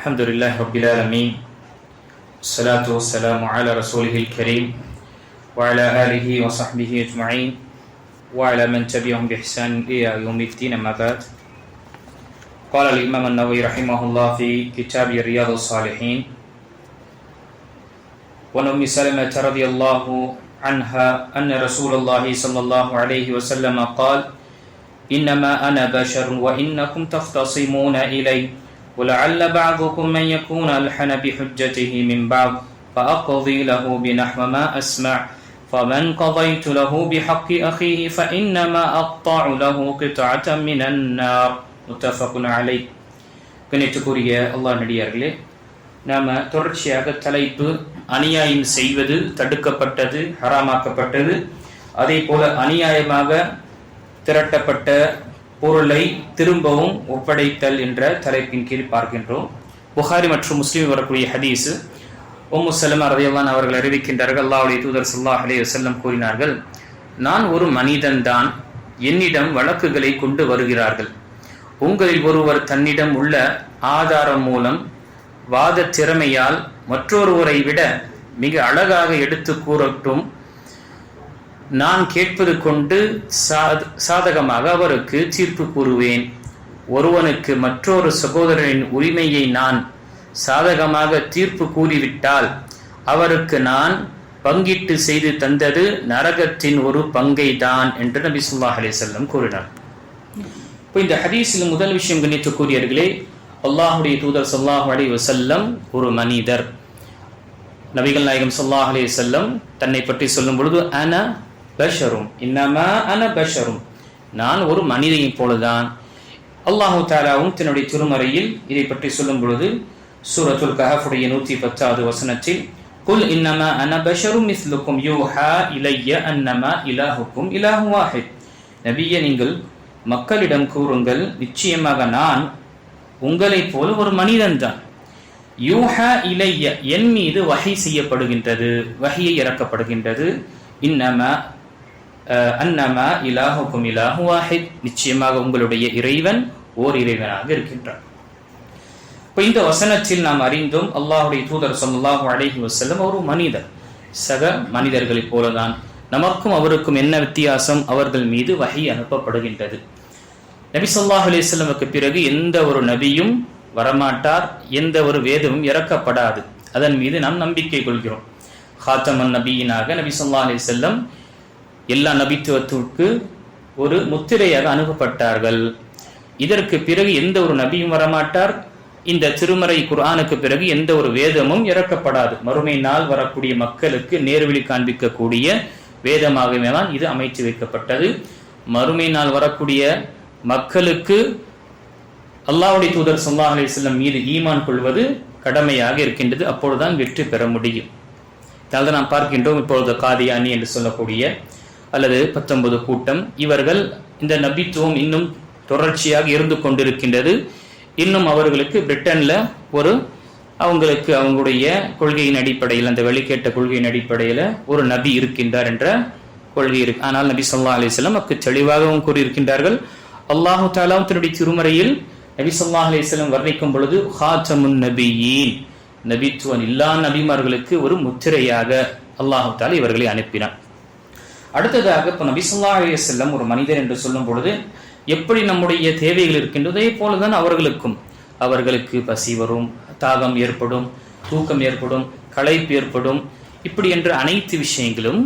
الحمد لله رب العالمين. الصلاة والسلام على رسوله الكريم وعلى آله وصحبه أجمعين وعلى من تبعهم بإحسان إلى يوم الدين أما بعد. قال الإمام النووي رحمه الله في كتاب رياض الصالحين وعن أم سلمة رضي الله عنها أن رسول الله صلى الله عليه وسلم قال إنما أنا بشر وإنكم تختصمون إلي. ولعل بعضكم من يكون ألحن بحجته من بعض فأقضي له بنحو ما أسمع فمن قضيت له بحق أخيه فإنما أقطع له قطعة من النار متفق عليه கணித்துக்குரிய அல்லாஹ் நடிகார்களே நாம தொடர்ச்சியாக தலைப்பு அநியாயம் செய்வது தடுக்கப்பட்டது ஹராமாக்கப்பட்டது அதே போல அநியாயமாக திரட்டப்பட்ட பொருளை திரும்பவும் ஒப்படைத்தல் என்ற தலைப்பின் கீழ் பார்க்கின்றோம். புகாரி மற்றும் முஸ்லீம் வரக்கூடிய ஹதீஸ் உம்மு சலமா ரதையல்லான் அவர்கள் அறிவிக்கின்றார்கள். அல்லாவுடைய தூதர் சல்லாஹ் அலே வசல்லம் கூறினார்கள் நான் ஒரு மனிதன்தான் என்னிடம் வழக்குகளை கொண்டு வருகிறார்கள். உங்களில் ஒருவர் தன்னிடம் உள்ள ஆதாரம் மூலம் வாத திறமையால் மற்றொருவரை விட மிக அழகாக எடுத்து கூறட்டும் நான் கேட்பது கொண்டு சாதகமாக அவருக்கு தீர்ப்பு கூறுவேன். ஒருவனுக்கு மற்றொரு சகோதரனின் உரிமையை நான் சாதகமாக தீர்ப்பு கூறிவிட்டால் அவருக்கு நான் பங்கிட்டு செய்து தந்தது நரகத்தின் ஒரு பங்கை தான் என்று நபி சுல்லா அலி செல்லம் கூறினார். இப்போ இந்த ஹதீஸில் முதல் விஷயம் கணித்து கூறியவர்களே அல்லாஹுடைய தூதர் சொல்லாஹ் அலி வசல்லம் ஒரு மனிதர். நபிகள் நாயகம் சொல்லாஹ் அலி செல்லம் தன்னை பற்றி சொல்லும் பொழுது அன பஷரும். இன்னமா அன பஷரும். நான் ஒரு மனிதனை போலதான். அல்லாஹு தாலாவும் தன்னுடைய திருமறையில் இதை பற்றி சொல்லும் பொழுது சூரத்துல் கஹஃபுடைய நூத்தி பத்தாவது வசனத்தில் குல் இன்னமா அன பஷரும் மிஸ்லுக்கும் யூஹா இலைய அன்னமா இலாஹுக்கும் இலாஹு வாஹித். நபிய நீங்கள் மக்களிடம் கூறுங்கள் நிச்சயமாக நான் உங்களைப் போல ஒரு மனிதன் தான் யூஹா இலைய என் மீது வகை செய்யப்படுகின்றது வகையை இறக்கப்படுகின்றது. இன்னமா அன்னமா இலாஹுக்கும் இலாஹு வாஹித். நிச்சயமாக உங்களுடைய இறைவன் ஓர் இறைவனாக இருக்கின்றான். இப்போ இந்த வசனத்தில் நாம் அறிந்தோம் அல்லாஹுடைய தூதர் சொல்லாஹு அழகி வசல்லம் ஒரு மனிதர். சக மனிதர்களைப் போலதான் நமக்கும் அவருக்கும் என்ன வித்தியாசம்? அவர்கள் மீது வகை அனுப்பப்படுகின்றது. நபி சொல்லாஹ் அலிஸ்லமுக்கு பிறகு எந்த ஒரு நபியும் வரமாட்டார் எந்த ஒரு வேதமும் இறக்கப்படாது. அதன் மீது நாம் நம்பிக்கை கொள்கிறோம். ஹாத்தமன் நபியினாக நபி சொல்லா அலி செல்லம் எல்லா நபித்துவத்திற்கு ஒரு முத்திரையாக அனுப்பப்பட்டார்கள் இதற்கு பிறகு எந்த ஒரு நபியும் வரமாட்டார். இந்த திருமறை குரானுக்கு பிறகு எந்த ஒரு வேதமும் இறக்கப்படாது. மறுமை நாள் வரக்கூடிய மக்களுக்கு நேர்வழி காண்பிக்கக்கூடிய வேதமாகவே தான் இது அமைத்து வைக்கப்பட்டது. மறுமை நாள் வரக்கூடிய மக்களுக்கு அல்லாவுடைய தூதர் சொல்லாஹ் அலிஸ்லம் மீது ஈமான் கொள்வது கடமையாக இருக்கின்றது. அப்பொழுதுதான் வெற்றி பெற முடியும். அதாவது நாம் பார்க்கின்றோம் இப்பொழுது காதியானி என்று சொல்லக்கூடிய அல்லது பத்தொன்பது கூட்டம். இவர்கள் இந்த நபித்துவம் இன்னும் தொடர்ச்சியாக இருந்து கொண்டிருக்கின்றது. இன்னும் அவர்களுக்கு பிரிட்டன்ல ஒரு அவங்களுக்கு அவங்களுடைய கொள்கையின் அடிப்படையில் அந்த வெளிக்கேட்ட கொள்கையின் அடிப்படையில் ஒரு நபி இருக்கின்றார் என்ற கொள்கை இருக்கு. ஆனால் நபி சொல்லா அலிஸ்லாம் அக்கு தெளிவாகவும் கூறியிருக்கின்றார்கள். அல்லாஹு தாலாவும் தன்னுடைய திருமறையில் நபி சொல்லா அலிஸ்லாம் வர்ணிக்கும் பொழுது ஹாத்தமுன் நபியின். நபித்துவன் இல்லா நபிமார்களுக்கு ஒரு முத்திரையாக அல்லாஹு தாலா இவர்களை அனுப்பினார் அடுத்ததாக இப்போ நபி சொல்லா செல்லம் ஒரு மனிதர் என்று சொல்லும் பொழுது எப்படி நம்முடைய தேவைகள் இருக்கின்றதே போலதான் அவர்களுக்கும். அவர்களுக்கு பசி வரும் தாகம் ஏற்படும் தூக்கம் ஏற்படும் களைப்பு ஏற்படும். இப்படி என்ற அனைத்து விஷயங்களும்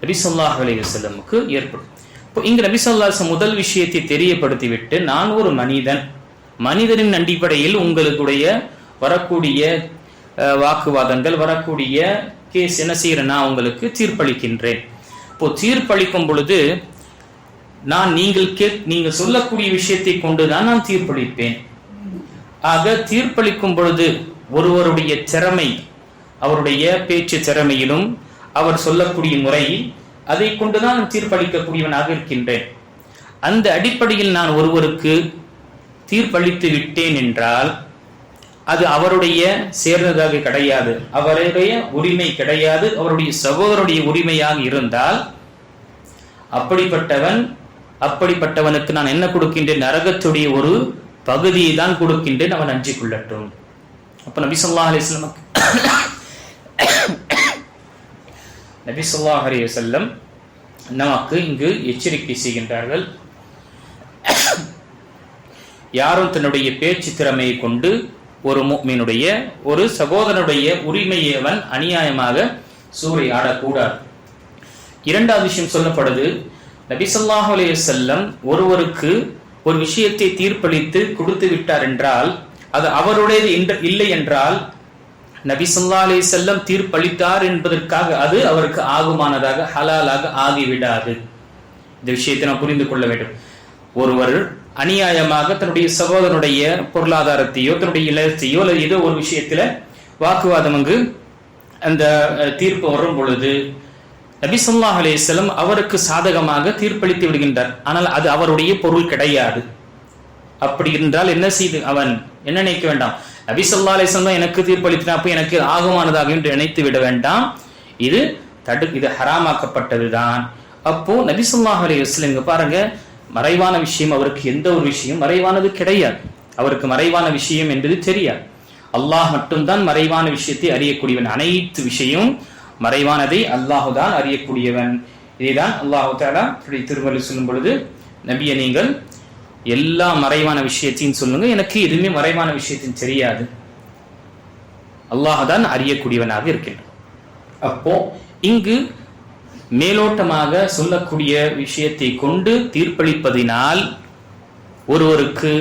நபி சொல்லாஹ் அலையுசல்லமுக்கு ஏற்படும். இப்போ இங்கு நபி முதல் விஷயத்தை தெரியப்படுத்திவிட்டு நான் ஒரு மனிதன். மனிதனின் அடிப்படையில் உங்களுடைய வரக்கூடிய வாக்குவாதங்கள் வரக்கூடிய கேஸ் என்ன செய்யறேன் நான் உங்களுக்கு தீர்ப்பளிக்கின்றேன். இப்போ தீர்ப்பளிக்கும் பொழுது நான் நீங்கள் கே நீங்கள் சொல்லக்கூடிய விஷயத்தை கொண்டுதான் நான் தீர்ப்பளிப்பேன். ஆக தீர்ப்பளிக்கும் பொழுது ஒருவருடைய திறமை அவருடைய பேச்சு திறமையிலும் அவர் சொல்லக்கூடிய முறை அதை கொண்டுதான் தீர்ப்பளிக்கக்கூடியவனாக இருக்கின்றேன். அந்த அடிப்படையில் நான் ஒருவருக்கு தீர்ப்பளித்து விட்டேன் என்றால் அது அவருடைய சேர்ந்ததாக கிடையாது. அவருடைய உரிமை கிடையாது. அவருடைய சகோதரருடைய உரிமையாக இருந்தால் அப்படிப்பட்டவன் அப்படிப்பட்டவனுக்கு நான் என்ன கொடுக்கின்றேன்? நரகத்துடைய ஒரு பகுதியை தான் கொடுக்கின்றேன். அவன் அஞ்சு கொள்ளட்டும் அப்ப நபி சொல்லா அலைஹி வஸல்லம் நபி சொல்லா அலைஹி வஸல்லம் நமக்கு இங்கு எச்சரிக்கை செய்கின்றார்கள். யாரும் தன்னுடைய பேச்சு திறமையை கொண்டு ஒரு மீனுடைய ஒரு சகோதரனுடைய உரிமையை அவன் அநியாயமாக சூறையாடக்கூடாது இரண்டாவது விஷயம் சொல்லப்படுது நபிசல்லாஹ் அலைய செல்லம் ஒருவருக்கு ஒரு விஷயத்தை தீர்ப்பளித்து கொடுத்து விட்டார் என்றால் அது அவருடையது என்று- இல்லை என்றால் நபி அலே செல்லம் தீர்ப்பளித்தார் என்பதற்காக அது அவருக்கு ஆகுமானதாக ஹலாலாக ஆகிவிடாது. இந்த விஷயத்தை நாம் புரிந்து கொள்ள வேண்டும். ஒருவர் அநியாயமாக தன்னுடைய சகோதரனுடைய பொருளாதாரத்தையோ தன்னுடைய இலத்தையோ அல்லது ஏதோ ஒரு விஷயத்துல வாக்குவாதம் அங்கு அந்த தீர்ப்பு வரும் பொழுது நபி ஸல்லல்லாஹு அவருக்கு சாதகமாக தீர்ப்பளித்து விடுகின்றார். ஆனால் அது அவருடைய பொருள் கிடையாது. அப்படி என்றால் என்ன செய்து அவன்? என்ன நினைக்க வேண்டாம்? நபி ஸல்லல்லாஹு தான் எனக்கு தீர்ப்பளித்தான் அப்ப எனக்கு ஆகமானதாக என்று நினைத்து விட வேண்டாம். இது தடு இது ஹராமாக்கப்பட்டதுதான். அப்போ நபி ஸல்லல்லாஹு அலைஹி வஸல்லம் இங்க பாருங்க மறைவான விஷயம் அவருக்கு எந்த ஒரு விஷயம் மறைவானது கிடையாது. அவருக்கு மறைவான விஷயம் என்பது தெரியாது. அல்லாஹ் மட்டும்தான் மறைவான விஷயத்தை அறியக்கூடியவன். அனைத்து விஷயம் மறைவானதை அல்லாஹுதான் அறியக்கூடியவன். இதைதான் அல்லாஹு தாலா தன்னுடைய திருமலை சொல்லும் பொழுது நபிய நீங்கள் எல்லா மறைவான விஷயத்தையும் சொல்லுங்க. எனக்கு எதுவுமே மறைவான விஷயத்தையும் தெரியாது. அல்லாஹ் தான் அறியக்கூடியவனாக இருக்கின்றான். அப்போ இங்கு மேலோட்டமாக சொல்லக்கூடிய விஷயத்தை கொண்டு தீர்ப்பளிப்பதினால் ஒருவருக்கு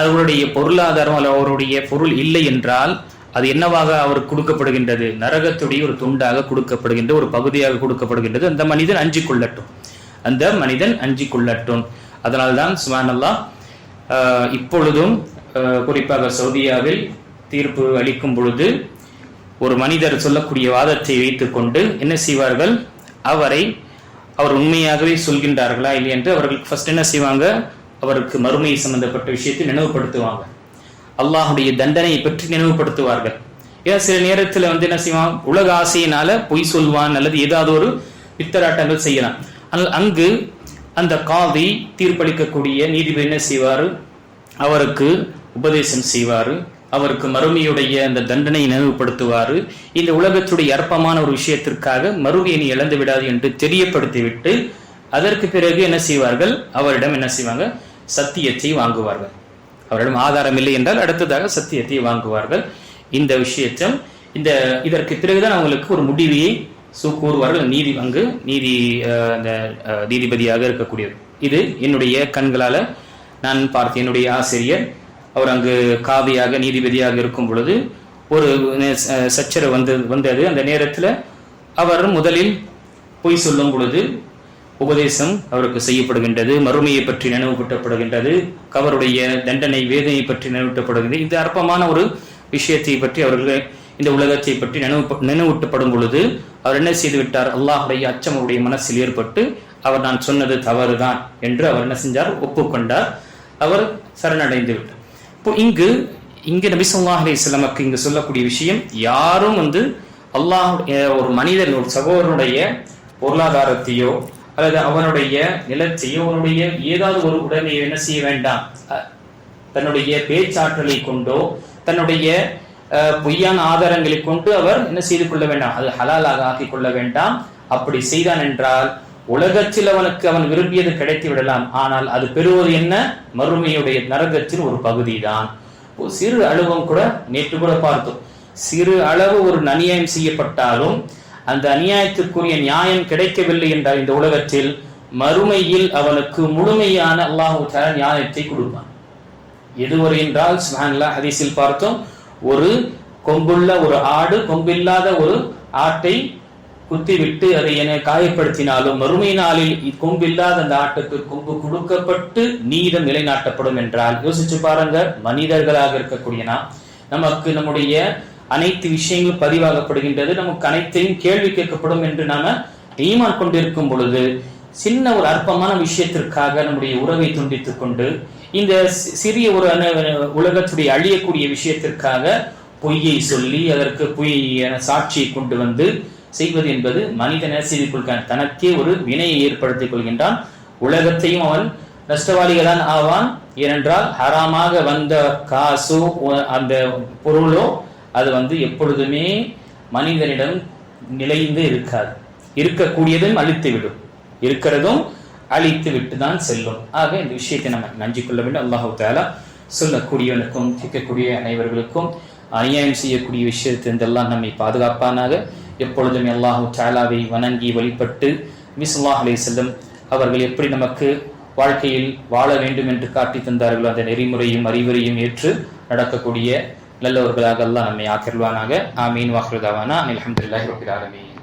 அவருடைய பொருளாதாரம் அல்லது அவருடைய பொருள் இல்லை என்றால் அது என்னவாக அவருக்கு கொடுக்கப்படுகின்றது? நரகத்துடைய ஒரு துண்டாக கொடுக்கப்படுகின்ற ஒரு பகுதியாக கொடுக்கப்படுகின்றது. அந்த மனிதன் அஞ்சு கொள்ளட்டும் அந்த மனிதன் அஞ்சு கொள்ளட்டும் அதனால்தான் சுமானல்லா இப்பொழுதும் குறிப்பாக சவுதியாவில் தீர்ப்பு அளிக்கும் பொழுது ஒரு மனிதர் சொல்லக்கூடிய வாதத்தை வைத்துக்கொண்டு என்ன செய்வார்கள்? அவரை அவர் உண்மையாகவே சொல்கின்றார்களா இல்லை என்று அவர்கள் ஃபர்ஸ்ட் என்ன செய்வாங்க? அவருக்கு மறுமை சம்பந்தப்பட்ட விஷயத்தை நினைவுபடுத்துவாங்க. அல்லாஹுடைய தண்டனையை பற்றி நினைவுபடுத்துவார்கள். ஏன்னா சில நேரத்துல வந்து என்ன செய்வான்? உலக ஆசையினால பொய் சொல்வான் அல்லது ஏதாவது ஒரு பித்தராட்டங்கள் செய்யலாம். ஆனால் அங்கு அந்த காதி தீர்ப்பளிக்கக்கூடிய நீதிபதி என்ன செய்வாரு? அவருக்கு உபதேசம் செய்வாரு. அவருக்கு மறுமையுடைய அந்த தண்டனையை நினைவுபடுத்துவாரு. இந்த உலகத்துடைய அற்பமான ஒரு விஷயத்திற்காக மறுமையை நீ இழந்து விடாது என்று தெரியப்படுத்திவிட்டு அதற்கு பிறகு என்ன செய்வார்கள்? அவரிடம் என்ன செய்வாங்க? சத்தியத்தை வாங்குவார்கள். அவரிடம் ஆதாரம் இல்லை என்றால் அடுத்ததாக சத்தியத்தை வாங்குவார்கள். இந்த விஷயத்தம் இந்த இதற்கு பிறகுதான் அவங்களுக்கு ஒரு முடிவையை கூறுவார்கள். நீதி அங்கு நீதி அந்த நீதிபதியாக இருக்கக்கூடியது இது என்னுடைய கண்களால நான் பார்த்த என்னுடைய ஆசிரியர் அவர் அங்கு காவியாக நீதிபதியாக இருக்கும் பொழுது ஒரு சச்சரவு வந்து வந்தது. அந்த நேரத்தில் அவர் முதலில் பொய் சொல்லும் பொழுது உபதேசம் அவருக்கு செய்யப்படுகின்றது மறுமையை பற்றி நினைவுபட்டப்படுகின்றது அவருடைய தண்டனை வேதனை பற்றி நினைவூட்டப்படுகின்றது இந்த அற்பமான ஒரு விஷயத்தை பற்றி அவர்கள் இந்த உலகத்தை பற்றி நினைவு நினைவூட்டப்படும் பொழுது அவர் என்ன செய்து விட்டார்? அல்லாஹுடைய அச்சம் அவருடைய மனசில் ஏற்பட்டு அவர் நான் சொன்னது தவறுதான் என்று அவர் என்ன செஞ்சார்? ஒப்புக்கொண்டார். அவர் சரணடைந்து விட்டார். இப்போ இங்கு இங்கு நபி சொல்லா அலி இஸ்லாமுக்கு இங்கு சொல்லக்கூடிய விஷயம் யாரும் வந்து அல்லாஹ் ஒரு மனிதன் ஒரு சகோதரனுடைய பொருளாதாரத்தையோ அல்லது அவனுடைய நிலத்தையோ அவனுடைய ஏதாவது ஒரு உடனே என்ன செய்ய வேண்டாம்? தன்னுடைய பேச்சாற்றலை கொண்டோ தன்னுடைய பொய்யான ஆதாரங்களை கொண்டு அவர் என்ன செய்து கொள்ள வேண்டாம்? அது ஹலாலாக ஆக்கிக் கொள்ள வேண்டாம். அப்படி செய்தான் என்றால் உலகத்தில் அவனுக்கு அவன் விரும்பியது கிடைத்து விடலாம். ஆனால் அது பெறுவது என்ன? மறுமையுடைய நரகத்தின் ஒரு பகுதிதான். ஒரு சிறு அளவும் கூட நேற்று கூட பார்த்தோம். சிறு அளவு ஒரு அநியாயம் செய்யப்பட்டாலும் அந்த அநியாயத்திற்குரிய நியாயம் கிடைக்கவில்லை என்றால் இந்த உலகத்தில் மறுமையில் அவனுக்கு முழுமையான அல்லாஹு நியாயத்தை கொடுப்பான். எதுவரை என்றால் சுஹான்லா ஹதீஸில் பார்த்தோம் ஒரு கொம்புள்ள ஒரு ஆடு கொம்பில்லாத ஒரு ஆட்டை குத்திவிட்டு அதை என காயப்படுத்தினாலும் மறுமை நாளில் கொம்பில்லாத அந்த ஆட்டுக்கு கொம்பு கொடுக்கப்பட்டு நீதம் நிலைநாட்டப்படும் என்றால் யோசிச்சு பாருங்க மனிதர்களாக இருக்கக்கூடிய நாம் நமக்கு நம்முடைய அனைத்து விஷயங்களும் பதிவாகப்படுகின்றது. நமக்கு அனைத்தையும் கேள்வி கேட்கப்படும் என்று நாம ஈமான் கொண்டிருக்கும் பொழுது சின்ன ஒரு அற்பமான விஷயத்திற்காக நம்முடைய உறவை துண்டித்துக் கொண்டு இந்த சிறிய ஒரு உலகத்துடைய அழியக்கூடிய விஷயத்திற்காக பொய்யை சொல்லி அதற்கு பொய் சாட்சியை கொண்டு வந்து செய்வது என்பது மனித நேசிக்குள் தனக்கே ஒரு வினையை ஏற்படுத்திக் கொள்கின்றான். உலகத்தையும் அவன் நஷ்டவாளிகள் தான் ஆவான். ஏனென்றால் ஹராமாக வந்த காசோ அந்த பொருளோ அது வந்து எப்பொழுதுமே மனிதனிடம் நிலைந்து இருக்காது. இருக்கக்கூடியதும் அழித்து விடும் இருக்கிறதும் அழித்து விட்டு தான் செல்லும். ஆக இந்த விஷயத்தை நம்ம நஞ்சு கொள்ள வேண்டும். அல்லாஹு தாலா சொல்லக்கூடியவனுக்கும் கேட்கக்கூடிய அனைவர்களுக்கும் அநியாயம் செய்யக்கூடிய விஷயத்திலிருந்தெல்லாம் நம்மை பாதுகாப்பானாக எப்பொழுதும் அல்லாஹூ சாலாவை வணங்கி வழிபட்டு மிஸ்லாஹ் அலி செல்லும் அவர்கள் எப்படி நமக்கு வாழ்க்கையில் வாழ வேண்டும் என்று காட்டி தந்தார்களோ அந்த நெறிமுறையும் அறிவுரையும் ஏற்று நடக்கக்கூடிய நல்லவர்களாக எல்லாம் நம்மை ஆக்கிருவானாக. ஆமீன். வாஹ்ருதாவானா அலமதுல்லாஹி ரபில் ஆலமீன்.